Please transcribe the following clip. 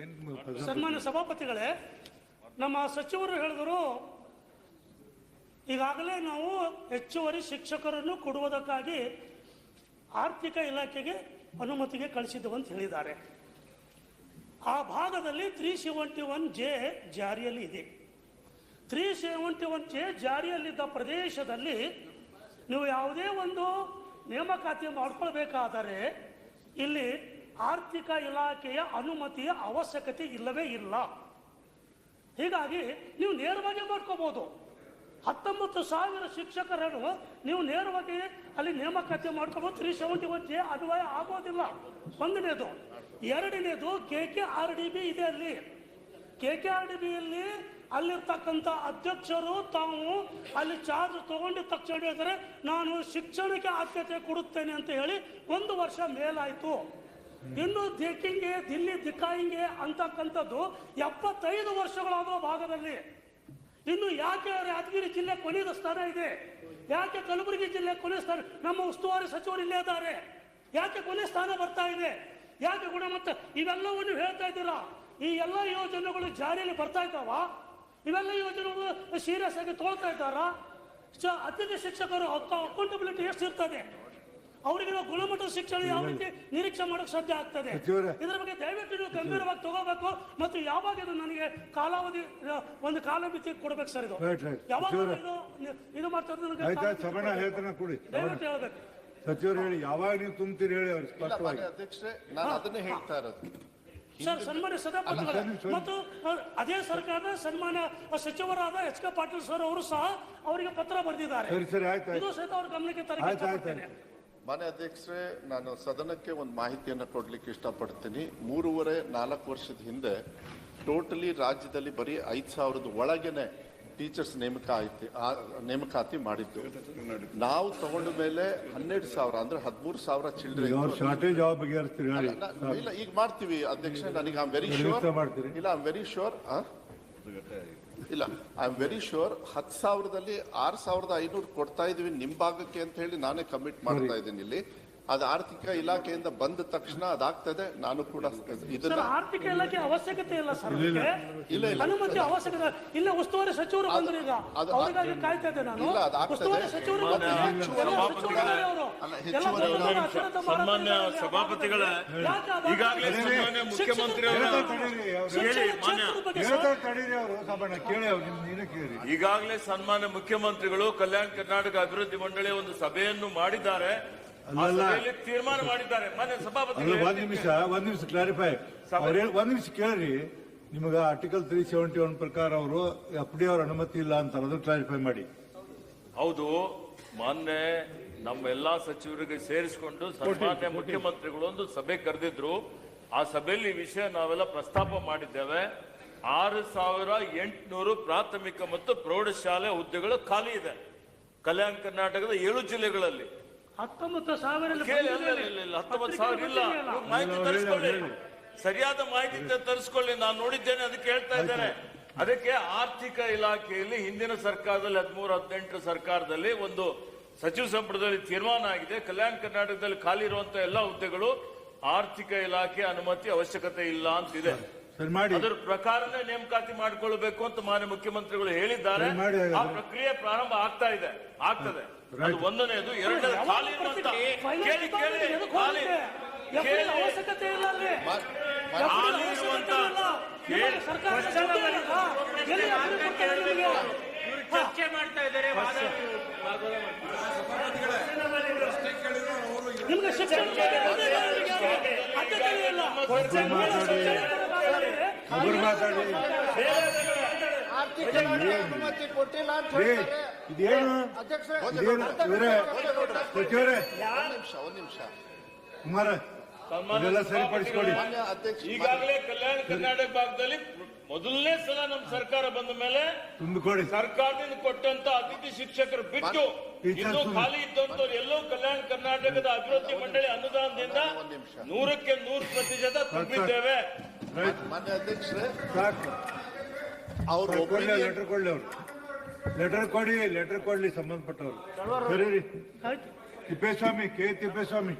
ಏನ್ ಸನ್ಮಾನ್ಯ ಸಭಾಪತಿಗಳೇ ನಮ್ಮ ಸಚಿವರು ಹೇಳಿದರು ಈಗಾಗಲೇ ನಾವು ಹೆಚ್ಚುವರಿ ಶಿಕ್ಷಕರನ್ನು ಕೊಡುವುದಕ್ಕಾಗಿ ಆರ್ಥಿಕ ಇಲಾಖೆಗೆ ಅನುಮತಿಗೆ ಕಳಿಸಿದ್ದವು ಅಂತ ಹೇಳಿದ್ದಾರೆ. ಆ ಭಾಗದಲ್ಲಿ ತ್ರೀ ಸೆವೆಂಟಿ ಒನ್ ಜೆ ಜಾರಿಯಲ್ಲಿ ಇದೆ. ತ್ರೀ ಸೆವೆಂಟಿ ಒನ್ ಜೆ ಜಾರಿಯಲ್ಲಿದ್ದ ಪ್ರದೇಶದಲ್ಲಿ ನೀವು ಯಾವುದೇ ಒಂದು ನೇಮಕಾತಿ ಮಾಡ್ಕೊಳ್ಬೇಕಾದರೆ ಇಲ್ಲಿ ಆರ್ಥಿಕ ಇಲಾಖೆಯ ಅನುಮತಿಯ ಅವಶ್ಯಕತೆ ಇಲ್ಲವೇ ಇಲ್ಲ. ಹೀಗಾಗಿ ನೀವು ನೇರವಾಗಿ ಮಾಡ್ಕೋಬಹುದು ಹತ್ತೊಂಬತ್ತು ಸಾವಿರ ಶಿಕ್ಷಕರನ್ನು ನೀವು ನೇರವಾಗಿ ಅಲ್ಲಿ ನೇಮಕಾತಿ ಮಾಡ್ಕೋಬಹುದು ತ್ರೀ ಸೆವೆಂಟಿ ಒನ್ ಜೆ ಅನ್ವಯ ಆಗೋದಿಲ್ಲ. ಒಂದನೇದು. ಎರಡನೇದು K K R D B ಇದೆ ಅಲ್ಲಿ. ಕೆ ಕೆ ಆರ್ ಡಿ ಬಿಯಲ್ಲಿ ಅಲ್ಲಿರ್ತಕ್ಕಂಥ ಅಧ್ಯಕ್ಷರು ತಾವು ಅಲ್ಲಿ ಚಾರ್ಜ್ ತಗೊಂಡಿದ ತಕ್ಷಣ ಹೇಳಿದರೆ ನಾನು ಶಿಕ್ಷಣಕ್ಕೆ ಆದ್ಯತೆ ಕೊಡುತ್ತೇನೆ ಅಂತ ಹೇಳಿ ಒಂದು ವರ್ಷ ಮೇಲಾಯಿತು. ಇನ್ನು ದಿಕ್ಕಿಂಗೆ ದಿಲ್ಲಿ ದಿಕ್ಕಾಯಿಂಗೆ ಅಂತಕ್ಕಂಥದ್ದು ಎಪ್ಪತ್ತೈದು ವರ್ಷಗಳಾದ ಭಾಗದಲ್ಲಿ. ಇನ್ನು ಯಾಕೆ ಯಾದಗಿರಿ ಜಿಲ್ಲೆ ಕೊನೆಯ ಸ್ಥಾನ ಇದೆ? ಯಾಕೆ ಕಲಬುರಗಿ ಜಿಲ್ಲೆ ಕೊನೆ ಸ್ಥಾನ ನಮ್ಮ ಉಸ್ತುವಾರಿ ಸಚಿವರು ಇಲ್ಲೇ ಇದ್ದಾರೆ. ಯಾಕೆ ಕೊನೆ ಸ್ಥಾನ ಬರ್ತಾ ಇದೆ? ಯಾಕೆ ಗುಣಮಟ್ಟ ಇವೆಲ್ಲವನ್ನು ಹೇಳ್ತಾ ಇದ್ದೀರಾ? ಈ ಎಲ್ಲ ಯೋಜನೆಗಳು ಜಾರಿಯಲ್ಲಿ ಬರ್ತಾ ಇದ್ದಾವ? ಇವೆಲ್ಲ ಯೋಜನೆಗಳು ಸೀರಿಯಸ್ ಆಗಿ ತೋಳ್ತಾ ಇದ್ದಾರಾ? ಅತಿಥಿ ಶಿಕ್ಷಕರು ಅಕೌಂಟಬಿಲಿಟಿ ಎಷ್ಟು ಇರ್ತದೆ ಅವರಿಗೆ ನಾವು ಗುಣಮಟ್ಟದ ಶಿಕ್ಷಣ ಯಾವ ರೀತಿ ನಿರೀಕ್ಷೆ ಮಾಡೋಕೆ ಸಾಧ್ಯ ಆಗ್ತದೆ. ಇದರ ಬಗ್ಗೆ ದಯವಿಟ್ಟು ನೀವು ಗಂಭೀರವಾಗಿ ತಗೋಬೇಕು ಮತ್ತು ಯಾವಾಗ ಇದು ನನಗೆ ಕಾಲಾವಧಿ ಒಂದು ಕಾಲಮಿತಿ ಕೊಡ್ಬೇಕು ಸರ್ ಇದು. ಯಾವಾಗ. ಇದು ಇದು ಮಾಡ್ತಾರೆ ಕೊಡಿ. ದಯವಿಟ್ಟು ಹೇಳ್ಬೇಕು. ಸಚಿವರು ಹೇಳಿ ಯಾವಾಗ ನೀವು ತುಂಬ್ತೀರಿ ಹೇಳಿ ಅವ್ರು ಸ್ಪಷ್ಟವಾಗಿ. ಅಧ್ಯಕ್ಷರೇ ನಾನು ಅದನ್ನೇ ಹೇಳ್ತಾ ಇರೋದು. ಸರ್ ಸನ್ಮಾನ್ಯ ಸಭಾಪತಿಗಳೇ ಮತ್ತು ಅದೇ ಸರ್ಕಾರದ ಸನ್ಮಾನ್ಯ ಸಚಿವರಾದ ಎಚ್ ಕೆ ಪಾಟೀಲ್ ಸರ್ ಅವರು ಸಹ ಅವರಿಗೆ ಪತ್ರ ಬರೆದಿದ್ದಾರೆ. ಸರಿ ಸರಿ ಆಯ್ತು ಇದು ಸಹಿತ ಅವ್ರ ಗಮನಕ್ಕೆ ತರಬೇಕು ಆಯ್ತು, ಆಯ್ತು, ಇಷ್ಟಪಡ್ತೇನೆ ಮಾನ್ಯ ಅಧ್ಯಕ್ಷರೇ ನಾನು ಸದನಕ್ಕೆ ಒಂದು ಮಾಹಿತಿಯನ್ನು ಕೊಡಲಿಕ್ಕೆ ಇಷ್ಟಪಡ್ತೀನಿ. ಮೂರುವರೆ ನಾಲ್ಕು ವರ್ಷದ ಹಿಂದೆ ಟೋಟಲಿ ರಾಜ್ಯದಲ್ಲಿ ಬರೀ ಐದು ಸಾವಿರದ ಒಳಗೇನೆ ಟೀಚರ್ಸ್ ನೇಮಕ ಆಯ್ತು ನೇಮಕಾತಿ ಮಾಡಿದ್ದು. ನಾವು ತಗೊಂಡ ಮೇಲೆ ಹನ್ನೆರಡು ಸಾವಿರ ಅಂದ್ರೆ ಹದಿಮೂರು ಸಾವಿರ ಚಿಲ್ಡ್ರೆ ಇಲ್ಲ ಈಗ ಮಾಡ್ತೀವಿ. ಅಧ್ಯಕ್ಷ ನನಗೆ ಐ ವೆರಿ ಶೋರ್? ಇಲ್ಲ ಐ ವೆರಿ ಶೋರ್ ಇಲ್ಲ ಐ ಆಮ್ ವೆರಿ ಶೋರ್ ಹತ್ತು ಸಾವಿರದಲ್ಲಿ ಆರು ಸಾವಿರದ ಐನೂರು ಕೊಡ್ತಾ ಇದೀವಿ ನಿಮ್ ಭಾಗಕ್ಕೆ ಅಂತ ಹೇಳಿ ನಾನೇ ಕಮಿಟ್ ಮಾಡ್ತಾ ಇದ್ದೀನಿ ಇಲ್ಲಿ. ಅದು ಆರ್ಥಿಕ ಇಲಾಖೆಯಿಂದ ಬಂದ ತಕ್ಷಣ ಅದಾಗ್ತದೆ ನಾನು ಕೂಡ ಇದನ್ನ ಆರ್ಥಿಕ ಇಲಾಖೆ ಅವಶ್ಯಕತೆ ಇಲ್ಲ ಸರ್ ಇಲ್ಲ, ಇಲ್ಲ. ಅನುಮತಿ ಅವಶ್ಯಕತೆ ಇಲ್ಲ. ಉಸ್ತುವಾರಿ ಸಚಿವರು ಬಂದ್ರು ಈಗ. ಅದು- ಅವರಿಗಾಗಿ ಕಾಯ್ತಾ ಇದ್ದೆ ನಾನು. ಇಲ್ಲ, ಉಸ್ತುವಾರಿ ಸಚಿವರು ಸನ್ಮಾನ್ಯ. ಸಭಾಪತಿಗಳೇ, ಈಗಾಗಲೇ ಸನ್ಮಾನ್ಯ ಮುಖ್ಯಮಂತ್ರಿ ಈಗಾಗಲೇ ಸನ್ಮಾನ್ಯ ಮುಖ್ಯಮಂತ್ರಿಗಳು ಕಲ್ಯಾಣ ಕರ್ನಾಟಕ ಅಭಿವೃದ್ಧಿ ಮಂಡಳಿಯ ಒಂದು ಸಭೆಯನ್ನು ಮಾಡಿದ್ದಾರೆ. ತೀರ್ಮಾನ ಮಾಡಿದ್ದಾರೆ. ಮಾನ್ಯ ಅಲ್ಲ ಸಭಾಪತಿಗಳು ಒಂದ್ ನಿಮಿಷ ಒಂದ್ ನಿಮಿಷ ಕ್ಲಾರಿಫೈ ಅವ್ರು ಒಂದ್ ನಿಮಿಷ ಕೇಳ್ರಿ. ನಿಮಗ ಆರ್ಟಿಕಲ್ ತ್ರೀ ಸೆವೆಂಟಿ ಒನ್ ಪ್ರಕಾರ ಅವರು ಎಫ್ ಡಿ ಅವ್ರ ಅನುಮತಿ ಇಲ್ಲ ಅಂತಾರೆ ಅದನ್ನು ಕ್ಲಾರಿಫೈ ಮಾಡಿ. ಹೌದು. ಮೊನ್ನೆ ನಮ್ಮ ಎಲ್ಲಾ ಸಚಿವರಿಗೆ ಸೇರಿಸಿಕೊಂಡು ಸನ್ಮಾನ್ಯ ಮುಖ್ಯಮಂತ್ರಿಗಳು ಒಂದು ಸಭೆ ಕರೆದಿದ್ರು. ಆ ಸಭೆಯಲ್ಲಿ ವಿಷಯ ನಾವೆಲ್ಲ ಪ್ರಸ್ತಾಪ ಮಾಡಿದ್ದೇವೆ. ಆರು ಸಾವಿರ ಎಂಟುನೂರು ಪ್ರಾಥಮಿಕ ಮತ್ತು ಪ್ರೌಢಶಾಲೆ ಹುದ್ದೆಗಳು ಖಾಲಿ ಇದೆ. ಕಲ್ಯಾಣ ಕರ್ನಾಟಕದ ಏಳು ಜಿಲ್ಲೆಗಳಲ್ಲಿ. ಹತ್ತೊಂಬತ್ತು ಸಾವಿರ ಕೇಳಿ ಅಲ್ಲ ಇಲ್ಲ, ಇಲ್ಲ, ಇಲ್ಲ, ಹತ್ತೊಂಬತ್ತು ಸಾವಿರ ಇಲ್ಲ. ನೀವು ಮಾಹಿತಿ ತರಿಸ್ಕೊಳ್ಳಿ. ಸರಿಯಾದ ಮಾಹಿತಿ ತ- ತರಿಸ್ಕೊಳ್ಳಿ. ನಾನು ನೋಡಿದ್ದೇನೆ ಅದಕ್ಕೆ ಹೇಳ್ತಾ ಇದ್ದೇನೆ. ಅದಕ್ಕೆ ಆರ್ಥಿಕ ಇಲಾಖೆಯಲ್ಲಿ ಹಿಂದಿನ ಸರ್ಕಾರದಲ್ಲಿ ಹದಿಮೂರು ಹದಿನೆಂಟರ ಸರ್ಕಾರದಲ್ಲಿ ಒಂದು ಸಚಿವ ಸಂಪುಟದಲ್ಲಿ ತೀರ್ಮಾನ ಆಗಿದೆ. ಕಲ್ಯಾಣ ಕರ್ನಾಟಕದಲ್ಲಿ ಖಾಲಿ ಇರುವಂತಹ ಎಲ್ಲಾ ಹುದ್ದೆಗಳು ಆರ್ಥಿಕ ಇಲಾಖೆ ಅನುಮತಿ ಅವಶ್ಯಕತೆ ಇಲ್ಲ ಅಂತಿದೆ ಮಾಡಿ. ಅದರ ಪ್ರಕಾರನೇ ನೇಮಕಾತಿ ಮಾಡಿಕೊಳ್ಬೇಕು ಅಂತ ಮಾನ್ಯ ಮುಖ್ಯಮಂತ್ರಿಗಳು ಹೇಳಿದ್ದಾರೆ. ಆ ಪ್ರಕ್ರಿಯೆ ಪ್ರಾರಂಭ ಆಗ್ತಾ ಇದೆ. ಆಗ್ತದೆ. ಒಂದನೇದು ಎರಡನೇ ಖಾಲಿ ಕೇಳಿ ಕೇಳಿ. ಖಾಲಿ. ಅವಶ್ಯಕತೆ ಇಲ್ಲ? ಚರ್ಚೆ ಮಾಡ್ತಾ ಇದ್ದಾರೆ. ನಿಮ್ಗೆ ಶಿಕ್ಷಣ ಆರ್ಥಿಕ ಅನುಮತಿ ಕೊಟ್ಟಿಲ್ಲ ಅಂತ ಹೇಳ್ತಾರೆ ಇದೇನು? ಅಧ್ಯಕ್ಷರೇ ಇದೇನು? ಇವರೇ? ಸಚಿವರೇ? ನಿಮಿಷ ಒಂದ್ ನಿಮಿಷ. ಕುಮಾರ ಇದೆಲ್ಲ ಅಧ್ಯಕ್ಷ ಈಗಾಗಲೇ ಕಲ್ಯಾಣ ಕರ್ನಾಟಕ ಭಾಗದಲ್ಲಿ ಮೊದಲನೇ ಸಲ ನಮ್ಮ ಸರ್ಕಾರ ಬಂದ ಮೇಲೆ ತುಂಬಿಕೊಡಿ ಸರ್ಕಾರದಿಂದ ಕೊಟ್ಟಂತ ಅತಿಥಿ ಶಿಕ್ಷಕರು ಬಿಟ್ಟು ಇನ್ನೂ ಖಾಲಿ ಇದ್ದಂತವ್ರು ಎಲ್ಲೋ ಕಲ್ಯಾಣ ಕರ್ನಾಟಕದ ಅಭಿವೃದ್ಧಿ ಮಂಡಳಿ ಅನುದಾನದಿಂದ ಒಂದ್ ನಿಮಿಷ. ನೂರಕ್ಕೆ ನೂರು ಪ್ರತಿಶತ ತುಂಬಿದ್ದೇವೆ. ಮಾನ್ಯ ಅಧ್ಯಕ್ಷರೇ ಸಾಕು. ಅವ್ರು ಒಪಿನಿಯನ್ ಲೆಟರ್ ಕೊಡ್ಲಿ ಅವ್ರು ಲೆಟರ್ ಕೊಡಿ ಲೆಟರ್ ಕೊಡ್ಲಿ ಸಂಬಂಧಪಟ್ಟವ್ರು. ಸರಿ ತಿಪ್ಪೇಸ್ವಾಮಿ ಕೆ ತಿಪ್ಪೇಸ್ವಾಮಿ.